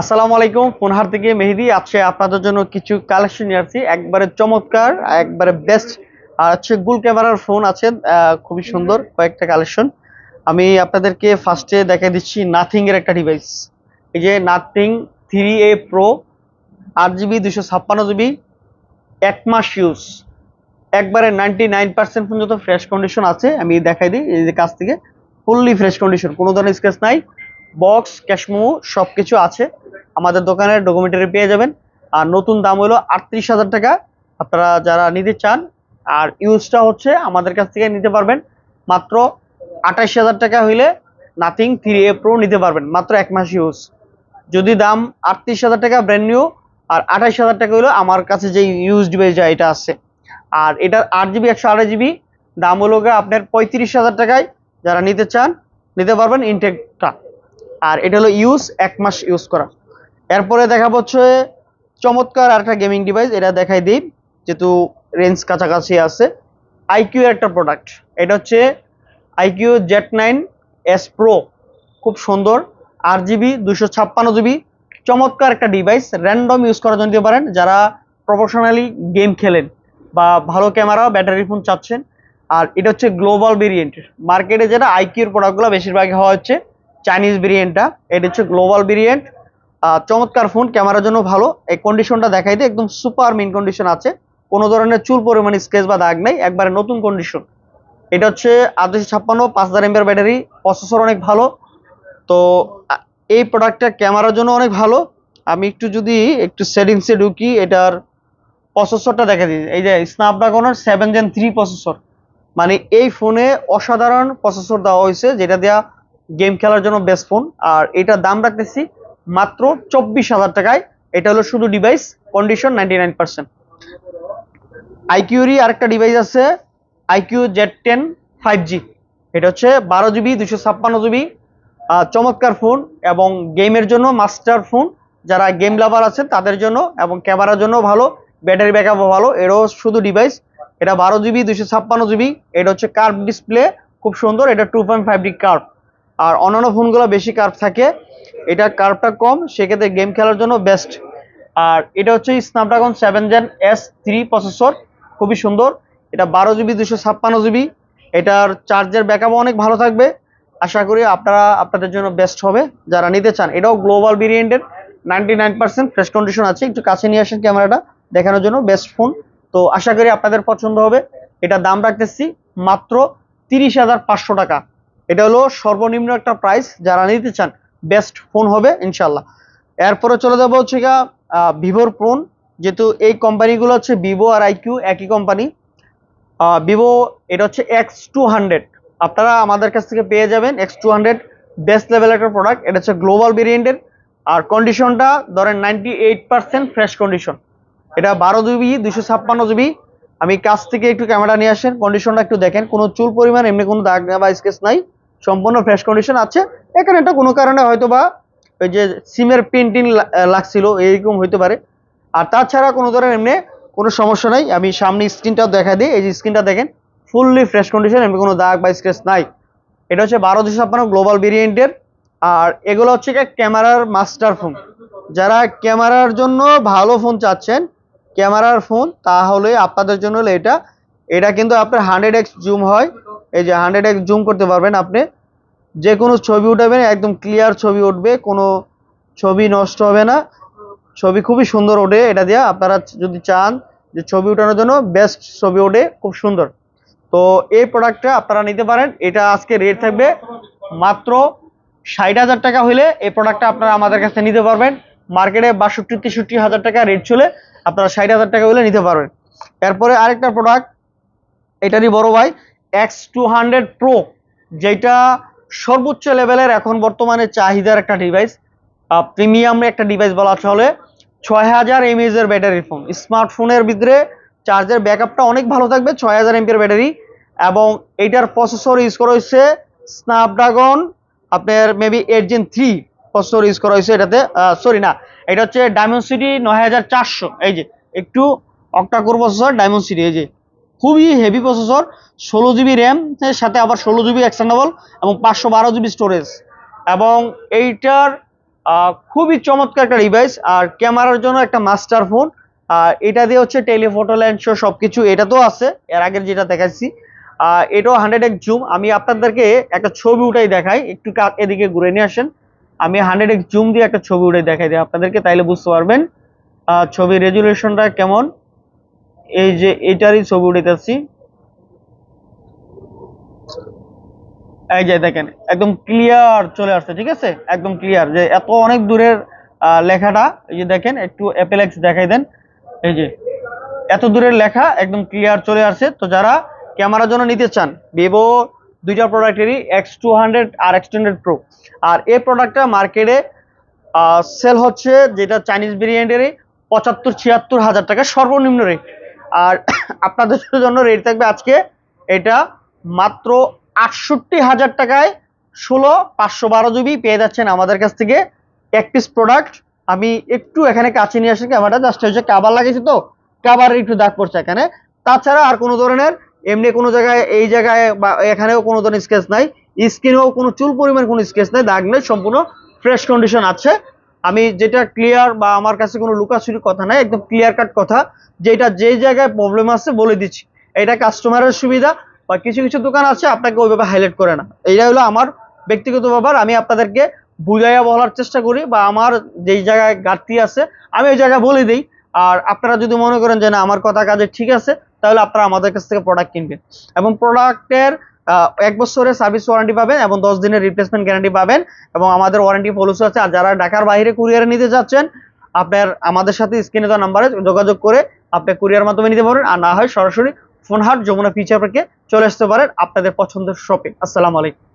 আসসালামু আলাইকুম পুনহার থেকে? মেহেদি, আজকে আপনাদের জন্য কিছু কালেকশন নিয়ে আসছি। একবারে চমৎকার, একবারে বেস্ট আর হচ্ছে গুল ক্যামেরার ফোন আছে খুবই সুন্দর কয়েকটা কালেকশন আমি আপনাদেরকে ফার্স্টে দেখা দিচ্ছি নাথিং এর একটা ডিভাইস এই যে নাথিং থ্রি এ প্রো আট জিবি দুশো ছাপ্পান্ন জিবি এক মাস ইউজ একবারে নাইনটি নাইন পার্সেন্ট পর্যন্ত ফ্রেশ কন্ডিশন আছে, আমি দেখাই দিই এই যে কাছ থেকে। ফুললি ফ্রেশ কন্ডিশন কোনো ধরনের স্ক্র্যাচ নাই। বক্স ক্যাশমো সব কিছু আছে। আমাদের দোকানের ডকুমেন্টারি পেয়ে যাবেন। আর নতুন দাম হলো আটত্রিশ হাজার টাকা। আপনারা যারা নিতে চান, আর ইউজটা হচ্ছে আমাদের কাছ থেকে নিতে পারবেন। মাত্র আঠাশ হাজার টাকা হইলে নাথিং থ্রি এ প্রো নিতে পারবেন। মাত্র এক মাস ইউজ যদি দাম আটত্রিশ হাজার টাকা ব্র্যান্ড নিউ আর আঠাশ হাজার টাকা হলো আমার কাছে যে ইউজ ডিভাইস যা এটা আছে। আর এটার আট জিবি একশো আড়াই জিবি দাম হলো আপনার পঁয়ত্রিশ হাজার টাকায়। যারা নিতে চান, নিতে পারবেন ইনটেকটা আর এটা হলো ইউজ এক মাস ইউজ করা। এরপরে দেখা হচ্ছে চমৎকার একটা গেমিং ডিভাইস এটা দেখাই দিই, যেহেতু রেঞ্জ কাছাকাছি আছে। আইকিউ একটা প্রোডাক্ট এটা হচ্ছে iQOO Z nine S pro খুব সুন্দর, আট জিবি দুশো ছাপ্পান্ন জিবি চমৎকার একটা ডিভাইস র্যান্ডম ইউজ করার জন্য দিতে পারেন, যারা প্রফেশনালি গেম খেলেন বা ভালো ক্যামেরা ব্যাটারি ফোন চাচ্ছেন। আর এটা হচ্ছে গ্লোবাল ভেরিয়েন্ট মার্কেটে যেটা আইকিউর প্রোডাক্টগুলো বেশিরভাগ হওয়া হচ্ছে চাইনিজ ভেরিয়েন্টটা এটা হচ্ছে গ্লোবাল ভেরিয়েন্ট চমৎকার ফোন ক্যামেরার জন্য ভালো। এই কন্ডিশনটা দেখাই দিই, একদম সুপার মিন কন্ডিশন আছে। কোনো ধরনের চুল পরিমাণ স্কেচ বা দাগ নেই, একবারে নতুন কন্ডিশন এটা হচ্ছে আট দুশো ছাপ্পান্ন, পাঁচ হাজার এমবিআর ব্যাটারি প্রসেসর অনেক ভালো। তো এই প্রোডাক্টটা ক্যামেরার জন্য অনেক ভালো। আমি একটু যদি একটু সেটিংসে ঢুকি, এটার প্রসেসরটা দেখা দিই। এই যে স্ন্যাপড্রাগনের সেভেন জেন থ্রি প্রসেসর মানে এই ফোনে অসাধারণ প্রসেসর দেওয়া হয়েছে, যেটা দেওয়া গেম খেলার জন্য বেস্ট ফোন আর এটার দাম রাখতেছি মাত্র চব্বিশ হাজার টাকায়। এটা হলো শুধু device condition ninety nine percent আইকিউরই আরেকটা ডিভাইস আছে iQOO Z ten five G এটা হচ্ছে বারো জিবি দুশো ছাপ্পান্ন জিবি চমৎকার ফোন এবং গেমের জন্য মাস্টার ফোন যারা গেম লাভার আছে, তাদের জন্য এবং ক্যামেরার জন্য ভালো ব্যাটারি ব্যাকআপও ভালো। এটাও শুধু ডিভাইস এটা বারো জিবি দুশো ছাপ্পান্ন জিবি এটা হচ্ছে কার্ভ ডিসপ্লে খুব সুন্দর। এটা two point five D curve আর অন্যান্য ফোনগুলো বেশি কার্ভ থাকে। এটা কার্ভটা কম সেক্ষেত্রে গেম খেলার জন্য বেস্ট আর এটা হচ্ছে Snapdragon seven gen S three processor খুবই সুন্দর। এটা বারো জিবি দুশো ছাপ্পান্ন জিবি এটার চার্জের ব্যাকআপ অনেক ভালো থাকবে। আশা করি আপনারা আপনাদের জন্য বেস্ট হবে। যারা নিতে চান এটাও গ্লোবাল ভেরিয়েন্টের ninety nine percent fresh condition আছে। একটু কাছে নিয়ে আসেন ক্যামেরাটা দেখানোর জন্য বেস্ট ফোন তো আশা করি আপনাদের পছন্দ হবে। এটা দাম রাখতেছি মাত্র তিরিশ হাজার পাঁচশো টাকা। এটা হলো সর্বনিম্ন একটা প্রাইস যারা নিতে চান বেস্ট ফোন হবে ইনশাল্লাহ এরপরে চলে যাব হচ্ছে গিয়া ভিভোর ফোন যেহেতু এই কোম্পানিগুলো হচ্ছে ভিভো আর আইকিউ একই কোম্পানি ভিভো এটা হচ্ছে এক্স টু হান্ড্রেড আপনারা আমাদের কাছ থেকে পেয়ে যাবেন X two hundred best level একটা প্রোডাক্ট এটা হচ্ছে গ্লোবাল ভেরিয়েন্টের আর কন্ডিশনটা ধরেন ninety eight percent fresh condition এটা বারো জিবি দুশো ছাপ্পান্ন জিবি আমি কাছ থেকে একটু ক্যামেরা নিয়ে আসেন কন্ডিশনটা একটু দেখেন। কোনো চুল পরিমাণ, এমনি কোনো দাগ বা স্কেচ নাই। সম্পূর্ণ ফ্রেশ কন্ডিশন আছে। এখানে একটা কোনো কারণে হয়তো বা ওই যে সিমের প্রিন্টিং লাগছিল, এইরকম হইতে পারে। আর তাছাড়া কোনো ধরনের এমনি কোনো সমস্যা নাই। আমি সামনে স্ক্রিনটাও দেখা দিই। এই যে স্ক্রিনটা দেখেন ফুললি ফ্রেশ কন্ডিশন এমনি কোনো দাগ বা স্ক্রেচ নাই। এটা হচ্ছে বারো দুশো ছাপ্পান্ন গ্লোবাল ভেরিয়েন্টের আর এগুলো হচ্ছে ক্যামেরার মাস্টার ফোন যারা ক্যামেরার জন্য ভালো ফোন চাচ্ছেন, ক্যামেরার ফোন তাহলে আপনাদের জন্য এটা। এটা কিন্তু আপনার হান্ড্রেড এক্স জুম হয়। এই যে হান্ড্রেড এক্স জুম করতে পারবেন আপনি। যে কোনো ছবি উঠাবেন, একদম ক্লিয়ার ছবি উঠবে, কোনো ছবি নষ্ট হবে না। ছবি খুবই সুন্দর ওঠে, এটা দিয়ে আপনারা যদি চান যে ছবি উঠানোর জন্য বেস্ট ছবি ওঠে, খুব সুন্দর। তো এই প্রোডাক্টটা আপনারা নিতে পারেন, এটা আজকে রেট থাকবে মাত্র ষাট হাজার টাকা হলে এই প্রোডাক্টটা আপনারা আমাদের কাছে নিতে পারবেন। মার্কেটে বাষট্টি, তেষট্টি হাজার টাকা রেট চলে, আপনারা ষাট হাজার টাকা হলে নিতে পারবেন। এরপরে আরেকটা প্রোডাক্ট এটারই বড় ভাই এক্স টু হান্ড্রেড প্রো যেটা সর্বোচ্চ লেভেলের এখন বর্তমানে চাহিদার একটা ডিভাইস প্রিমিয়াম একটা ডিভাইস বলা চলে ছয় হাজার এমএজ এর ব্যাটারি ফোন স্মার্টফোনের ভিতরে চার্জের ব্যাকআপটা অনেক ভালো থাকবে, ছয় হাজার এমপির ব্যাটারি এবং এইটার প্রসেসর ইউজ করা হয়েছে স্ন্যাপড্রাগন আপনার maybe eight gen three processor use করা হয়েছে এটাতে সরি না, এটা হচ্ছে ডায়মন্ড সিটি নয় হাজার চারশো। এই যে, একটু অক্টাকোর প্রসেসর ডায়মন্ড সিটি এই যে। খুবই হেভি প্রসেসর ষোলো জিবি র্যাম এর সাথে আবার ষোলো জিবি এক্সটার্নেবল এবং পাঁচশো বারো জিবি স্টোরেজ এবং এইটার খুবই চমৎকার একটা ডিভাইস আর ক্যামেরার জন্য একটা মাস্টার ফোন আর এটা দিয়ে হচ্ছে টেলিফোটো লেন্স সবকিছু এটা তো আছে, এর আগের যেটা দেখাচ্ছি এটাও হান্ড্রেড এক্স জুম আমি আপনাদেরকে একটা ছবি উঠাই দেখাই, একটু এদিকে ঘুরে নিয়ে আসেন। আমি হান্ড্রেড এক্স জুম দিয়ে একটা ছবি উঠাই দেখাই দিই আপনাদেরকে, তাইলে বুঝতে পারবেন ছবির রেজুলেশনটা কেমন। এই যে এটারই ছবি উঠাইতেছি এই যে দেখেন, একদম ক্লিয়ার চলে আসছে, ঠিক আছে? একদম ক্লিয়ার যে এত অনেক দূরের লেখাটা, এই যে দেখেন, একটু অ্যাপেলেক্স দেখাই দেন। এই যে, এত দূরের লেখা, একদম ক্লিয়ার চলে আসছে। তো যারা ক্যামেরার জন্য নিতে চান ভিভো দুইটা প্রোডাক্টেরই এক্স টু হান্ড্রেড আর এক্স প্রো আর এই প্রোডাক্টটা মার্কেটে সেল হচ্ছে, যেটা চাইনিজ ভেরিয়েন্টেরই পঁচাত্তর ছিয়াত্তর হাজার টাকা সর্বনিম্ন রেট আর আপনাদের জন্য রেট থাকবে আজকে এটা মাত্র আটষট্টি হাজার টাকায় ষোলো পাঁচশো বারো জিবি পেয়ে যাচ্ছেন আমাদের কাছ থেকে এক পিস প্রোডাক্ট আমি একটু এখানে কাছে নিয়ে আসি ক্যামেরাটা জাস্ট হচ্ছে কাবার লাগিয়েছি তো কাবারের একটু দাগ পড়ছে এখানে। তাছাড়া আর কোনো ধরনের, এমনি কোনো জায়গায়, এই জায়গায় বা এখানেও কোনো ধরনের স্কেচ নাই। স্ক্রিনেও কোনো চুল পরিমাণ কোনো স্কেচ নেই, দাগ নেই, সম্পূর্ণ ফ্রেশ কন্ডিশন আছে। আমি যেটা ক্লিয়ার বা আমার কাছে কোনো লুকাচুরি কথা নাই, একদম ক্লিয়ার কাট কথা, যেটা যে জায়গায় প্রবলেম আছে বলে দিচ্ছি। এটা কাস্টমারের সুবিধা বা কিছু কিছু দোকান আছে, আপনাকে ওইভাবে হাইলাইট করে না। এইটা হলো আমার ব্যক্তিগত ব্যাপার, আমি আপনাদেরকে বুঝাইয়া বলার চেষ্টা করি বা আমার যেই জায়গায় ঘাটতি আছে, আমি ওই জায়গায় বলে দিই। আর আপনারা যদি মনে করেন যে না, আমার কথা কাজে ঠিক আছে, তাহলে আপনারা আমাদের কাছ থেকে প্রোডাক্ট কিনবেন। এবং প্রোডাক্টের এক বছরের সার্ভিস ওয়ারেন্টি পাবেন এবং দশ দিনের রিপ্লেসমেন্ট গ্যারান্টি পাবেন এবং আমাদের ওয়ারেন্টি পলিসি আছে, আর যারা ঢাকার বাইরে কুরিয়ারে নিতে যাচ্ছেন, আপনার, আমাদের সাথে স্ক্রিনে দেওয়া নাম্বারে যোগাযোগ করে আপনি কুরিয়ার মাধ্যমে নিতে পারেন আর না হয় সরাসরি ফোনহাট যমুনা ফিচার পার্কে চলে আসতে পারেন আপনাদের পছন্দের শপে আসসালামু আলাইকুম।